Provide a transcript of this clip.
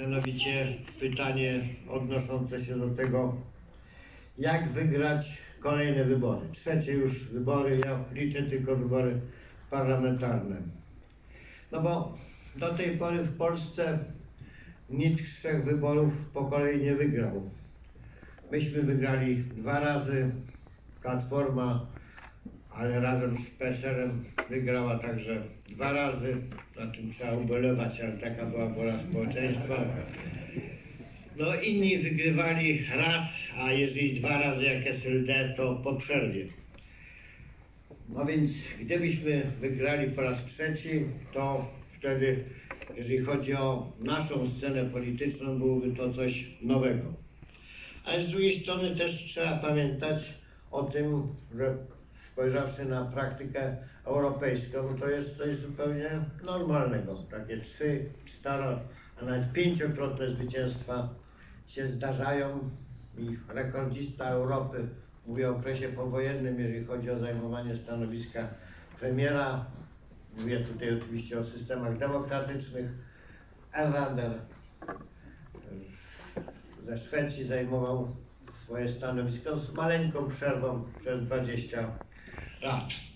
mianowicie pytanie odnoszące się do tego, jak wygrać kolejne wybory. Trzecie już wybory, ja liczę tylko wybory parlamentarne. No bo do tej pory w Polsce nikt trzech wyborów po kolei nie wygrał. Myśmy wygrali dwa razy, Platforma, ale razem z PSL-em wygrała także dwa razy, na czym trzeba ubolewać, ale taka była wola społeczeństwa. No inni wygrywali raz, a jeżeli dwa razy jak SLD, to po przerwie. No więc gdybyśmy wygrali po raz trzeci, to wtedy, jeżeli chodzi o naszą scenę polityczną, byłoby to coś nowego. Ale z drugiej strony też trzeba pamiętać o tym, że spojrzawszy na praktykę europejską, to jest coś zupełnie normalnego. Takie trzy, cztero, a nawet pięciokrotne zwycięstwa się zdarzają i rekordzista Europy, mówię o okresie powojennym, jeżeli chodzi o zajmowanie stanowiska premiera, mówię tutaj oczywiście o systemach demokratycznych, Erlander ze Szwecji zajmował swoje stanowisko z maleńką przerwą przez 20 lat.